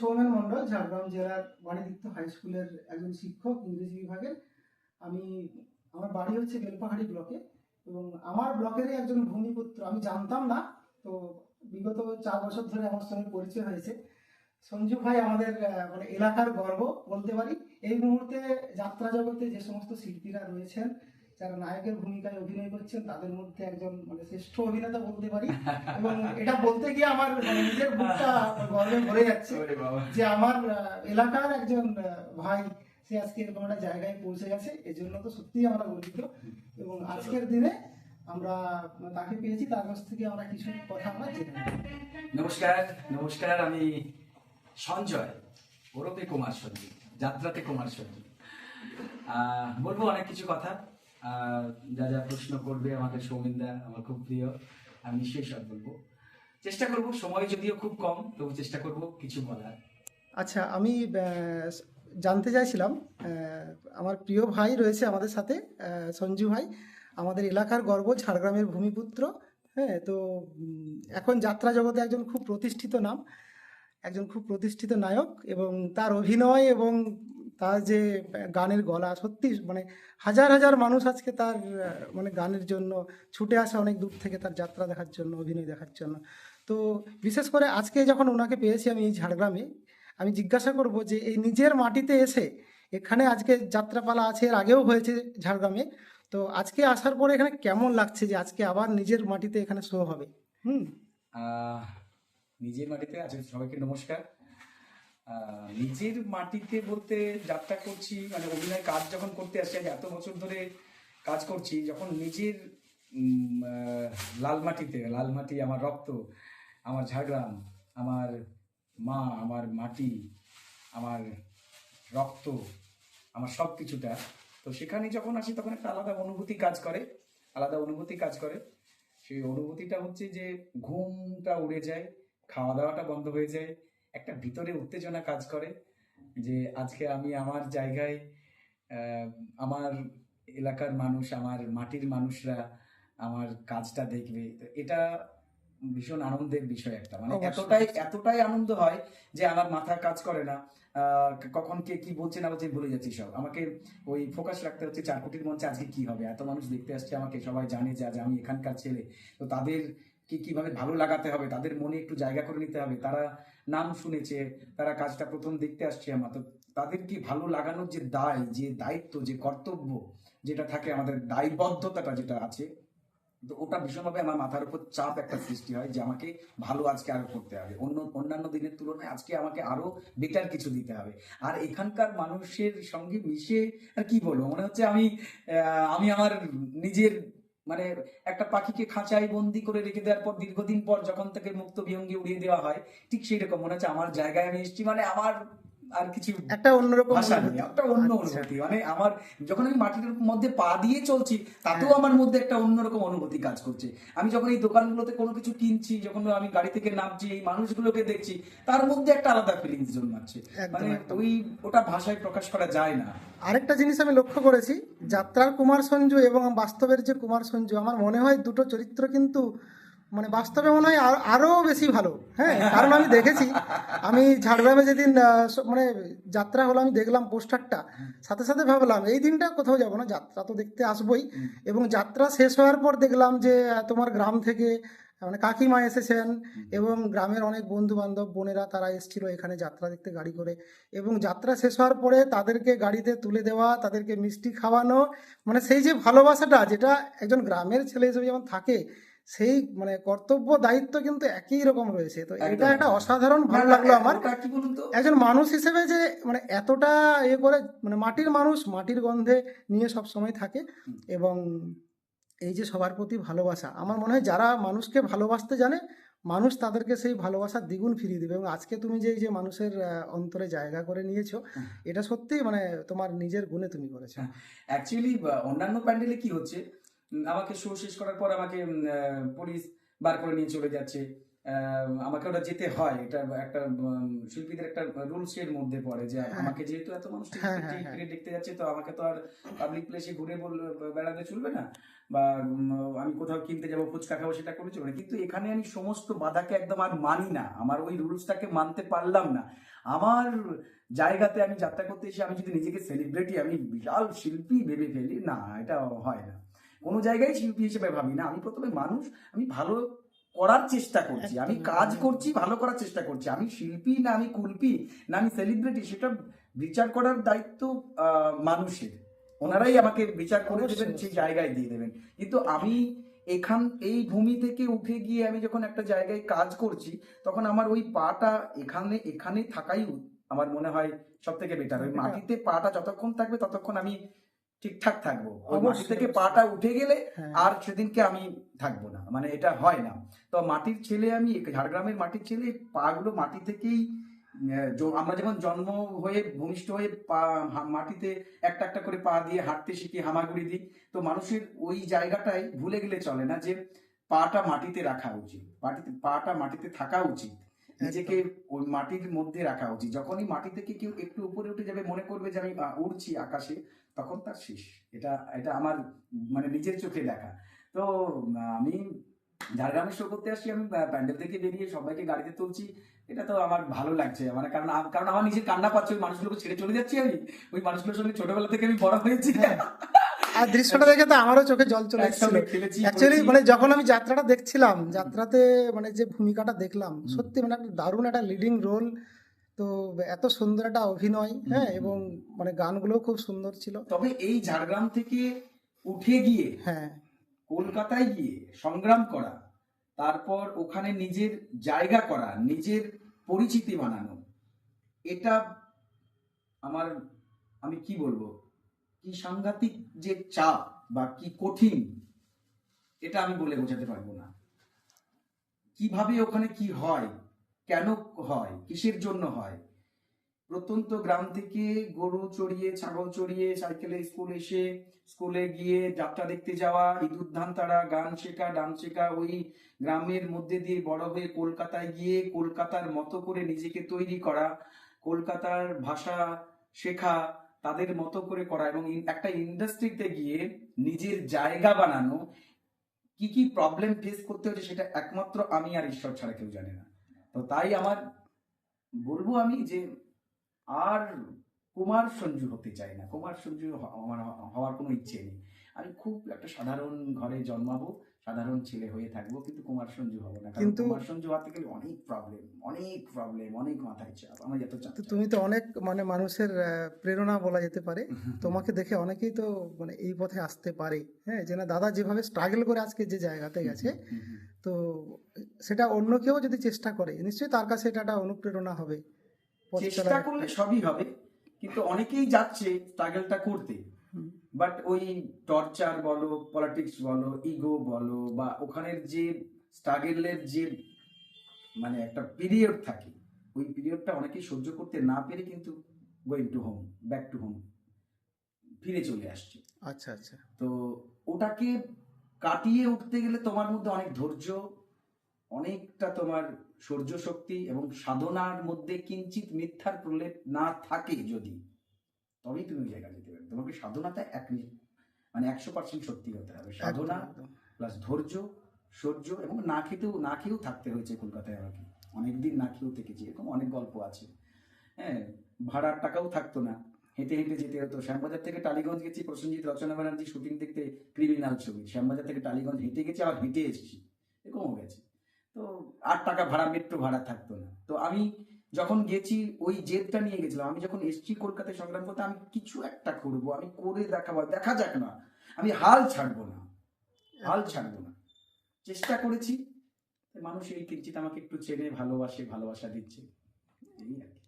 সৌমেন মণ্ডল, ঝাড়গ্রাম জেলার বাণীদিত্য হাই স্কুলের একজন শিক্ষক, ইংরেজি বিভাগের। আমি, আমার বাড়ি হচ্ছে বেলপাহাড়ি ব্লকে এবং আমার ব্লকেরই একজন ভূমিপুত্র। আমি জানতাম না, তো বিগত চার বছর ধরে আমার সঙ্গে পরিচয় হয়েছে। সঞ্জু ভাই আমাদের মানে এলাকার গর্ব বলতে পারি। এই মুহূর্তে যাত্রা জগতে যে সমস্ত শিল্পীরা রয়েছেন যারা নায়কের ভূমিকায় অভিনয় করছেন তাদের মধ্যে একজন মানে শ্রেষ্ঠ অভিনেতা বলতে পারি। এবং এটা বলতে গিয়ে আমার মানে নিজের বুকটা গর্বে ভরে যাচ্ছে যে আমার এলাকার একজন ভাই সে আজকে এরকম একটা জায়গায় পৌঁছে গেছে। এজন্য তো সত্যিই আমরা গর্বিত। এবং আজকের দিনে আমরা তাকে পেয়েছি তার কাছ থেকে আমরা কিছু কথা আমরা জেনে নমস্কার নমস্কার আমি সঞ্জয় ওরফে কুমার সঞ্জীব যাত্রাতে কুমার সঞ্জীব আহ, বলব অনেক কিছু কথা। যা যা প্রশ্ন করবে আমাদের সৌমিন্দা আমার খুব প্রিয়, আমি নিশ্চয়ই সব বলব। চেষ্টা করব, সময় যদিও খুব কম, তবু চেষ্টা করব কিছু বলার। আচ্ছা আমি জানতে চাইছিলাম আমার প্রিয় ভাই রয়েছে আমাদের সাথে সঞ্জু ভাই। আমাদের এলাকার গর্ব, ঝাড়গ্রামের ভূমিপুত্র হ্যাঁ তো এখন যাত্রা জগতে একজন খুব প্রতিষ্ঠিত নাম, একজন খুব প্রতিষ্ঠিত নায়ক এবং তার অভিনয় এবং তার যে গানের গলা, সত্যি মানে হাজার হাজার মানুষ আজকে তার মানে গানের জন্য ছুটে আসে অনেক দূর থেকে তার যাত্রা দেখার জন্য, অভিনয় দেখার জন্য। তো বিশেষ করে আজকে যখন ওনাকে পেয়েছি আমি এই ঝাড়গ্রামে, আমি জিজ্ঞাসা করব যে এই নিজের মাটিতে এসে এখানে আজকে যাত্রাপালা আছে, এর আগেও হয়েছে ঝাড়গ্রামে। তো আজকে আসার পরে এখানে কেমন লাগছে যে আজকে আবার নিজের মাটিতে এখানে শো হবে? হুম। নিজের মাটিতে আছে সবাইকে নমস্কার। নিজের মাটিতে বলতে যাত্রা করছি মানে অভিনয় কাজ যখন করতে আসছি আজ এত বছর ধরে কাজ করছি, যখন নিজের লাল মাটিতে, লাল মাটি আমার রক্ত, আমার ঝাড়গ্রাম, আমার মা, আমার মাটি, আমার রক্ত, আমার সব কিছুটা তো সেখানে যখন আসি তখন একটা আলাদা অনুভূতি কাজ করে, আলাদা অনুভূতি কাজ করে। সেই অনুভূতিটা হচ্ছে যে ঘুমটা উড়ে যায় খাওয়া দাওয়াটা বন্ধ হয়ে যায় একটা ভিতরে উত্তেজনা কাজ করে যে আজকে আমি আমার জায়গায় আমার এলাকার মানুষ আমার মাটির মানুষরা আমার কাজটা দেখবে। তো এটা ভীষণ আনন্দের বিষয় একটা। মানে এতটাই এতটাই আনন্দ হয় যে আমার মাথা কাজ করে না। কখন কে কি বলছে না বলছে ভুলে যাচ্ছি সব। আমাকে ওই ফোকাস রাখতে হচ্ছে চার কোটির মঞ্চে আজকে কি হবে? এত মানুষ দেখতে আসছে আমাকে সবাই জানে যে আজ আমি এখানকার ছেলে। তো তাদের কি কীভাবে ভালো লাগাতে হবে? তাদের মনে একটু জায়গা করে নিতে হবে। তারা নাম শুনেছে, তারা কাজটা প্রথম দেখতে আসছে আমার। তো তাদের কি ভালো লাগানোর যে দায়, যে দায়িত্ব, যে কর্তব্য যেটা থাকে আমাদের দায়বদ্ধতাটা যেটা আছে, তো ওটা ভীষণভাবে আমার মাথার উপর চাপ একটা সৃষ্টি হয় যে আমাকে ভালো আজকে আরও করতে হবে। অন্য, অন্যান্য দিনের তুলনায় আজকে আমাকে আরও বেটার কিছু দিতে হবে। আর এখানকার মানুষের সঙ্গে মিশে আর কি বলব? মনে হচ্ছে আমি আমি আমার নিজের মানে একটা পাখিকে খাঁচায় বন্দি করে রেখে দেওয়ার পর দীর্ঘদিন পর যখন তাকে মুক্ত বিহঙ্গে উড়িয়ে দেওয়া হয়, ঠিক সেই রকম মনে হচ্ছে আমার জায়গায় আমি এসেছি। মানে আমার আর কিছু একটা অন্যরকম ভাষা নেই একটা অন্য আচ্ছা। অনুভূতি। মানে আমার যখন আমি মাটির মধ্যে পা দিয়ে চলছি তাতেও হ্যাঁ। আমার মধ্যে একটা অন্যরকম অনুভূতি কাজ করছে। আমি যখন এই দোকানগুলোতে কোনো কিছু কিনছি যখন আমি গাড়ি থেকে নামছি এই মানুষগুলোকে দেখছি তার মধ্যে একটা আলাদা ফিলিংস জন্মাচ্ছে। মানে ওই ওটা ভাষায় প্রকাশ করা যায় না। আরেকটা জিনিস আমি লক্ষ্য করেছি যাত্রার কুমার সঞ্জু এবং বাস্তবের যে কুমার সঞ্জু আমার মনে হয় দুটো চরিত্র কিন্তু মানে বাস্তবে মনে হয় আর- আরও বেশি ভালো হ্যাঁ? কারণ আমি দেখেছি আমি ঝাড়গ্রামে যেদিন মানে যাত্রা হলো আমি দেখলাম পোস্টারটা সাথে সাথে ভাবলাম এই দিনটা কোথাও যাব না যাত্রা তো দেখতে আসবই। এবং যাত্রা শেষ হওয়ার পর দেখলাম যে তোমার গ্রাম থেকে মানে কাকিমা এসেছেন এবং গ্রামের অনেক বন্ধু বান্ধব বোনেরা তারা এসেছিল এখানে যাত্রা দেখতে গাড়ি করে। এবং যাত্রা শেষ হওয়ার পরে তাদেরকে গাড়িতে তুলে দেওয়া তাদেরকে মিষ্টি খাওয়ানো মানে সেই যে ভালোবাসাটা যেটা একজন গ্রামের ছেলে হিসেবে যেমন থাকে সেই মানে কর্তব্য দায়িত্ব কিন্তু একই রকম রয়েছে। তো এটা একটা অসাধারণ ভালো লাগল আমার। একজন মানুষ হিসেবে যে মানে এতটা ইয়ে করে মানে মাটির মানুষ মাটির গন্ধে নিয়ে সব সময় থাকে এবং এই যে সবার প্রতি ভালোবাসা আমার মনে হয় যারা মানুষকে ভালোবাসতে জানে মানুষ তাদেরকে সেই ভালোবাসার দ্বিগুণ ফিরিয়ে দেবে। এবং আজকে তুমি যে এই যে মানুষের অন্তরে জায়গা করে নিয়েছো এটা সত্যি মানে তোমার নিজের গুণে তুমি করেছ। অ্যাকচুয়ালি অন্যান্য প্যান্ডেলে কি হচ্ছে আমাকে শো শেষ করার পর আমাকে পুলিশ বার করে নিয়ে চলে যাচ্ছে। আমাকে ওটা যেতে হয়। এটা একটা শিল্পীদের একটা রুলস এর মধ্যে পড়ে যে হ্যাঁ। আমাকে যেহেতু এত মানুষ হ্যাঁ, হ্যাঁ, দেখতে যাচ্ছে তো আমাকে তো আর পাবলিক প্লেসে ঘুরে বেড়াতে চলবে না। বা আমি কোথাও কিনতে যাব ফুচকা খাব সেটা করে চলবে কিন্তু এখানে আমি সমস্ত বাধাকে একদম আর মানি না। আমার ওই রুলসটাকে মানতে পারলাম না। আমার জায়গাতে আমি যাত্রা করতে এসে আমি যদি নিজেকে সেলিব্রিটি আমি বিশাল শিল্পী ভেবে ফেলি না এটা হয় না। কোনো জায়গায় শিল্পী হিসেবে ভাবি না। আমি প্রথমে মানুষ আমি ভালো করার চেষ্টা করছি। আমি কাজ করছি ভালো করার চেষ্টা করছি। আমি শিল্পী না আমি কুলপি না আমি সেলিব্রিটি সেটা বিচার করার দায়িত্ব মানুষের। ওনারাই আমাকে বিচার করে দেবেন সেই জায়গায় দিয়ে দেবেন। কিন্তু আমি এখান এই ভূমি থেকে উঠে গিয়ে আমি যখন একটা জায়গায় কাজ করছি তখন আমার ওই পাটা এখানে এখানে থাকাই আমার মনে হয় সব থেকে বেটার ওই মাটিতে পাটা যতক্ষণ থাকবে ততক্ষণ আমি ঠিকঠাক থাকব। ওই মাটি থেকে পাটা উঠে গেলে হ্যাঁ। আর সেদিনকে আমি থাকব না। মানে এটা হয় না। তো মাটির ছেলে আমি ঝাড়গ্রামের মাটির ছেলে পাগুলো মাটি থেকেই আমরা যেমন জন্ম হয়ে ভূমিষ্ঠ হয়ে পা মাটিতে একটা একটা করে পা দিয়ে হাঁটতে শিখি হামাগুড়ি দিই তো মানুষের ওই জায়গাটাই ভুলে গেলে চলে না যে পাটা মাটিতে রাখা উচিত। মাটিতে পাটা মাটিতে থাকা উচিত। নিজেকে ওই মাটির মধ্যে রাখা উচিত। যখনই মাটি থেকে কেউ একটু উপরে উঠে যাবে মনে করবে যে আমি উড়ছি আকাশে তখন তার শেষ। এটা এটা আমার মানে নিজের চোখে দেখা। তো আমি ঝাড়গ্রামে শো করতে আসছি আমি প্যান্ডেল থেকে বেরিয়ে সবাইকে গাড়িতে তুলছি। এটা তো আমার ভালো লাগছে। মানে কারণ কারণ আমার নিজের কান্না পাচ্ছে ওই মানুষগুলোকে ছেড়ে চলে যাচ্ছি আমি। ওই মানুষগুলোর সঙ্গে ছোটবেলা থেকে আমি বড় হয়েছি। হ্যাঁ। আর দৃশ্যটা দেখে তো আমারও চোখে জল চলে এসেছিল। অ্যাকচুয়ালি মানে যখন আমি যাত্রাটা দেখছিলাম যাত্রাতে মানে যে ভূমিকাটা দেখলাম সত্যি মানে একটা দারুণ একটা লিডিং রোল তো এত সুন্দর একটা অভিনয় হ্যাঁ এবং মানে গানগুলোও খুব সুন্দর ছিল। তবে এই ঝাড়গ্রাম থেকে উঠে গিয়ে হ্যাঁ। কলকাতায় গিয়ে সংগ্রাম করা তারপর ওখানে নিজের জায়গা করা নিজের পরিচিতি বানানো এটা আমার আমি কি বলব? কি সাংঘাতিক যে চাপ বা কি কঠিন, এটা আমি বলে বোঝাতে পারব না। কীভাবে ওখানে কি হয়, কেন হয়, কিসের জন্য হয়? প্রত্যন্ত গ্রাম থেকে গরু চড়িয়ে, ছাগল চড়িয়ে, সাইকেলে স্কুল এসে, স্কুলে গিয়ে যাত্রা দেখতে যাওয়া ইঁদুর ধান তারা গান শেখা ডান শেখা, ওই গ্রামের মধ্যে দিয়ে বড় হয়ে কলকাতায় গিয়ে কলকাতার মতো করে নিজেকে তৈরি করা, কলকাতার ভাষা শেখা তাদের মতো করে করা এবং একটা ইন্ডাস্ট্রিতে গিয়ে নিজের জায়গা বানানো, কি কি প্রবলেম ফেস করতে হচ্ছে সেটা একমাত্র আমি আর ঈশ্বর ছাড়া কেউ জানে না। তো তাই আমার বলব আমি যে আর কুমার সঞ্জু হতে চাই না। কুমার সঞ্জু আমার হওয়ার কোনো ইচ্ছে নেই। আমি খুব একটা সাধারণ ঘরে জন্মাবো। সাধারণ ছেলে হয়ে থাকব কিন্তু কুমার সঞ্জু হব না কিন্তু- কুমার সঞ্জু হতে গেলে অনেক প্রবলেম অনেক প্রবলেম অনেক মাথায় চাপ আমার এত চাপ তুমি তো অনেক মানে মানুষের প্রেরণা বলা যেতে পারে তোমাকে দেখে অনেকেই তো মানে এই পথে আসতে পারে হ্যাঁ যে না দাদা যেভাবে স্ট্রাগল করে আজকে যে জায়গাতে গেছে। তো সেটা অন্য কেউ যদি চেষ্টা করে নিশ্চয়ই তার কাছে এটা একটা অনুপ্রেরণা হবে চেষ্টা করলে সবই হবে কিন্তু অনেকেই যাচ্ছে স্ট্রাগলটা করতে। বাট ওই টর্চার বলো পলিটিক্স বলো ইগো বলো বা ওখানের যে স্ট্রাগলের যে মানে একটা পিরিয়ড থাকে ওই পিরিয়ডটা অনেকেই সহ্য করতে না পেরে কিন্তু going to home back to home ফিরে চলে আসছে। আচ্ছা আচ্ছা। তো ওটাকে কাটিয়ে উঠতে গেলে তোমার মধ্যে অনেক ধৈর্য অনেকটা তোমার সৌর্য শক্তি এবং সাধনার মধ্যে কিঞ্চিত মিথ্যার প্রলেপ না থাকে যদি তবেই তুমি ওই জায়গায় যেতে পারবে। তোমাকে সাধনাটা এক মানে একশো পার্সেন্ট সত্যি হতে হবে। সাধনা। প্লাস ধৈর্য সহ্য এবং না খেতেও না খেয়েও থাকতে হয়েছে কলকাতায় আমাকে অনেকদিন না খেয়েও থেকেছি এরকম অনেক গল্প আছে। হ্যাঁ ভাড়ার টাকাও থাকতো না। হেঁটে হেঁটে যেতে হতো। শ্যামবাজার থেকে টালিগঞ্জ গেছি প্রসেনজিৎ রচনা ব্যানার্জি শুটিং দেখতে ক্রিমিনাল ছবি। শ্যামবাজার থেকে টালিগঞ্জ হেঁটে গেছি আবার হেঁটে এসেছি। এরকমও গেছে। তো আট টাকা ভাড়া মেট্রো ভাড়া থাকতো না। তো আমি যখন গেছি, ওই জেদটা নিয়ে গেছিলাম। আমি যখন এসছি কলকাতায় সংগ্রাম করতে, আমি কিছু একটা করব, আমি করে দেখাবো। দেখা যাক না, আমি হাল ছাড়বো না, হাল ছাড়বো না। চেষ্টা করেছি, মানুষ এই কিঞ্চিত আমাকে একটু চেনে, ভালোবাসে, ভালোবাসা দিচ্ছে। এই আর কি।